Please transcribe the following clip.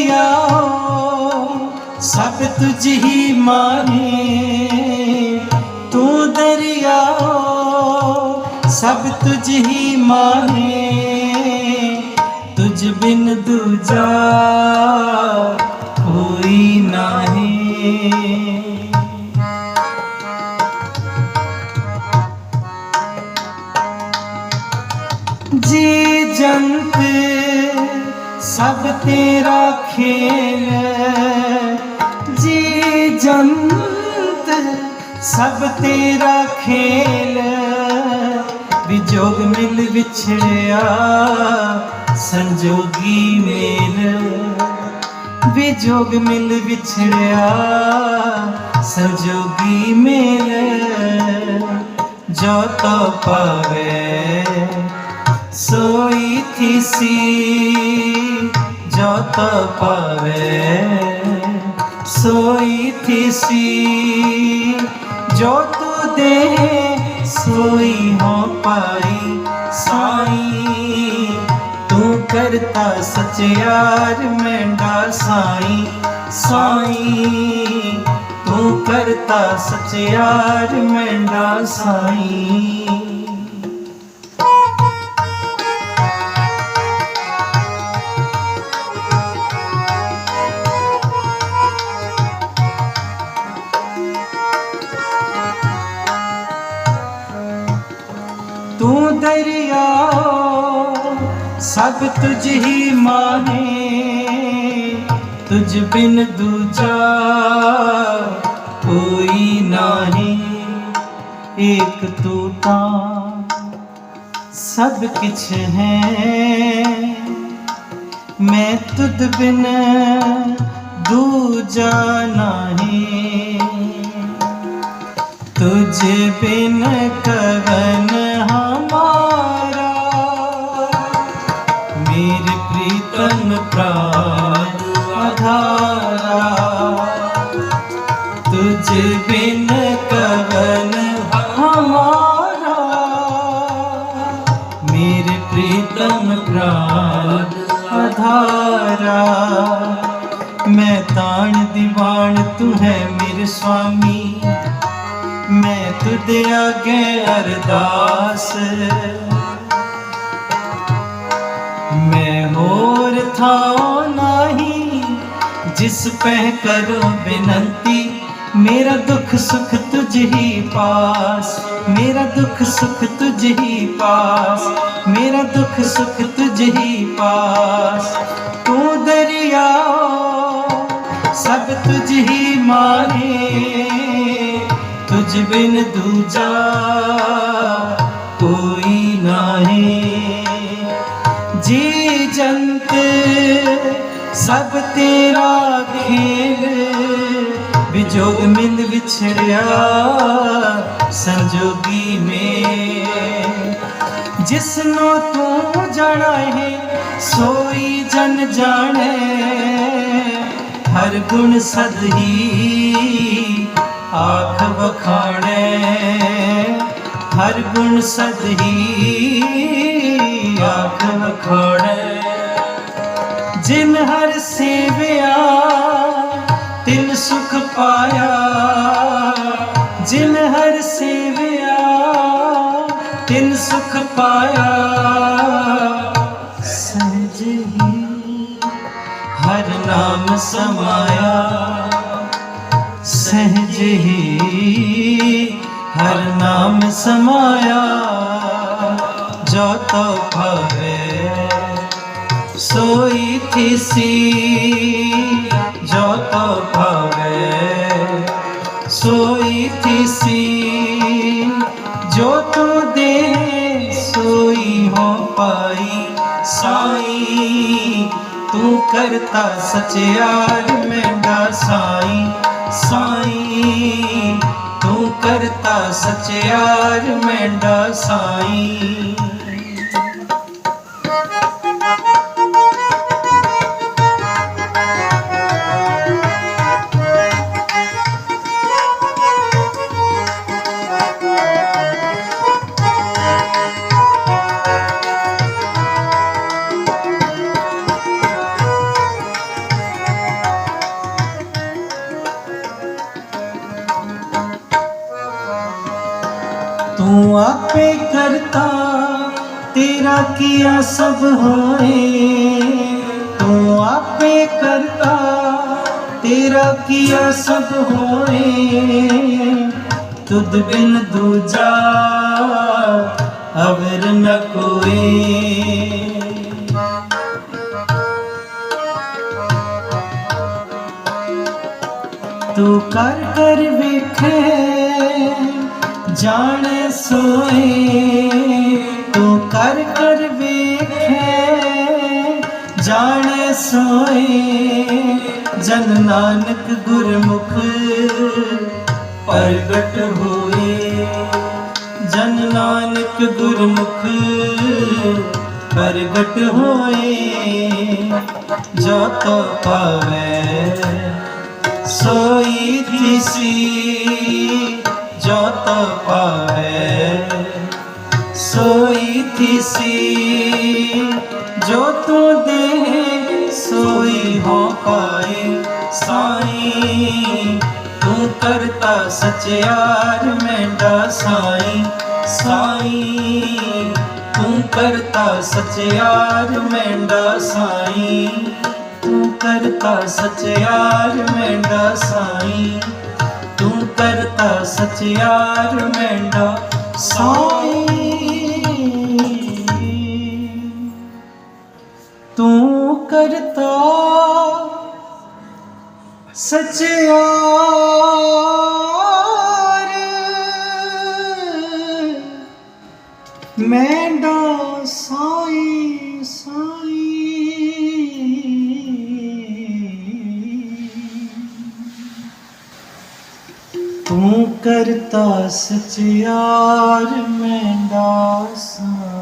ਦਰਿਆਓ ਸਭ ਤੁਝ ਹੀ ਮਾਨੇ। ਤੂੰ ਦਰਿਆਓ ਸਭ ਤੁਝ ਹੀ ਮਾਨੇ। ਤੁਝ ਬਿਨ ਦੂਜਾ ਕੋਈ ਨਹੀਂ। ਜੀ ਸਭ ਤੇਰਾ ਖੇਲ ਜੀ ਜੰਤ, ਸਭ ਤੇਰਾ ਖੇਲ। ਵਿਜੋਗ ਮਿਲ ਵਿਛੜਿਆ, ਸੰਜੋਗੀ ਮੇਲ। ਵਿਜੋਗ ਮਿਲ ਵਿਛੜਿਆ, ਸੰਜੋਗੀ ਮੇਲ। ਜੋ ਤੋ ਪਾਵੇ, ਸੋਈ ਥੀਸੀ ਜੋ ਜੋਤ ਪਾਵੇ, ਸੋਈ ਥੀਸੀ। ਜੋ ਤੂੰ ਦੇ ਸੋਈ ਹੋ ਪਾਈ ਸਾਈ। ਤੂੰ ਕਰਤਾ ਸਚਿਆਰ ਮੈਂਡਾ ਸਾਈ। ਸਾਈ। ਤੂੰ ਕਰਤਾ ਸਚਿਆਰ ਮੈਂਡਾ ਸਾਈ। ਸਭ ਤੁਝ ਹੀ ਮਾਨੇ, ਤੁਝ ਬਿਨ ਦੂਜਾ ਕੋਈ ਨਹੀਂ। ਇੱਕ ਤੂੰ ਤਾਂ ਸਭ ਕਿਛ ਹੈ। ਮੈਂ ਤੁਧ ਬਿਨ ਦੂਜਾ ਨਹੀਂ। ਤੁਝ ਬਿਨ ਕਵਨ ਮੇਰੇ ਪ੍ਰੀਤਮ ਪ੍ਰਾਨ ਆਧਾਰਾ ਮੈਂ ਤਾਣ ਦੀਵਾਨ ਤੂੰ ਹੈ ਮੇਰੇ ਸੁਆਮੀ ਮੈਂ ਤੁਦੇ ਆਗੇ ਅਰਦਾਸ ਮੈਂ ਹੋਰ ਥਾਉ ਨਹੀਂ ਜਿਸ ਪਹਿ ਕਰੋ ਬੇਨਤੀ ਮੇਰਾ ਦੁੱਖ ਸੁਖ ਤੁਝ ਹੀ ਪਾਸ ਮੇਰਾ ਦੁੱਖ ਸੁਖ ਤੁਝ ਹੀ ਪਾਸ, ਮੇਰਾ ਦੁੱਖ ਸੁਖ ਤੁਝ ਹੀ ਪਾਸ। ਤੂੰ ਦਰਿਆਓ ਸਭ ਤੁਝ ਹੀ ਮਾਰੇ ਤੁਝ ਬਿਨ ਦੂਜਾ ਕੋਈ ਨਹੀਂ। ਜੀ ਜੰਤ, ਸਭ ਤੇਰਾ ਖੇਲ ਵਿਜੋਗ ਮਿਲ ਵਿਛੜਿਆ। ਸੰਜੋਗੀ ਮੇ ਜਿਸ ਨੂੰ ਤੂੰ ਜਾਣਾ ਹੈ ਸੋਈ ਜਨ ਜਾਣੇ। ਹਰ ਗੁਣ ਸਦਹੀ ਆਖ ਵਖਾਣੇ। ਹਰ ਗੁਣ ਸਦਹੀ ਆਖ ਬਖਾਣੇ ਜਿਨ ਹਰ ਸੇਵਿਆ ਤਿਨ ਸੁਖ ਪਾਇਆ। ਸੁਖ ਪਾਇਆ। ਸਹਿਜ ਹੀ ਹਰ ਨਾਮ ਸਮਾਇਆ। ਸਹਿਜ ਹੀ ਹਰ ਨਾਮ ਸਮਾਇਆ। ਜੋ ਤੋ ਭਾਵੇ ਸੋਈ ਥੀਸੀ। ਜੋ ਤੂੰ ਕਰਤਾ ਸਚਿਆਰ ਮੈਂਡਾ ਸਾਈ ਸਾਈ। ਤੂੰ ਕਰਤਾ ਸਚਿਆਰ ਮੈਂਡਾ ਸਾਈ। ਤੇਰਾ ਕੀਆ ਸਭ ਹੋਏ, ਤੂੰ ਆਪੇ ਕਰਤਾ। ਤੇਰਾ ਕੀਆ ਸਭ ਹੋਏ, ਤੁਧ ਬਿਨ ਦੂਜਾ ਅਵਰ ਨ ਕੋਏ। ਤੂੰ ਕਰ ਕਰ ਵੇਖੇ, ਜਾਣੇ ਸੋਏ। ਕਰ ਕਰ ਵੇਖੇ, ਜਾਣੇ ਸੋਏ। ਜਨ ਨਾਨਕ ਗੁਰਮੁਖ ਪ੍ਰਗਟ ਹੋਏ। ਜਨ ਨਾਨਕ ਗੁਰਮੁਖ ਪ੍ਰਗਟ ਹੋਏ। ਜੋ ਤੋ ਪਾਵੇ ਸੋਈ ਤਿਸੀ। ਜੋ ਤੋ ਪਾਵੇ ਸੋਈ ਤਿਸੀ ਜੋ ਤੂੰ ਦੇ ਸੋਈ ਹੋ ਪਾਏ ਸਾਈ ਤੂੰ ਕਰਤਾ ਸਚਿਆਰ ਮੈਂਡਾ ਸਾਈ ਸਾਈ ਤੂੰ ਕਰਤਾ ਸਚਿਆਰ ਮੈਂਡਾ ਸਾਈ ਤੂੰ ਕਰਤਾ ਸਚਿਆਰ ਮੈਂਡਾ ਸਾਈ ਤੂੰ ਕਰਤਾ ਸਚਿਆਰ ਮੈਂਡਾ ਸਾਈ ਤੂੰ ਸਚਿਆਰ ਮੈਂਡਾ ਸਾਈ ਸਾਈ। ਤੂੰ ਕਰਤਾ ਸਚਿਆਰ ਮੈਂਡਾ ਸਾਈ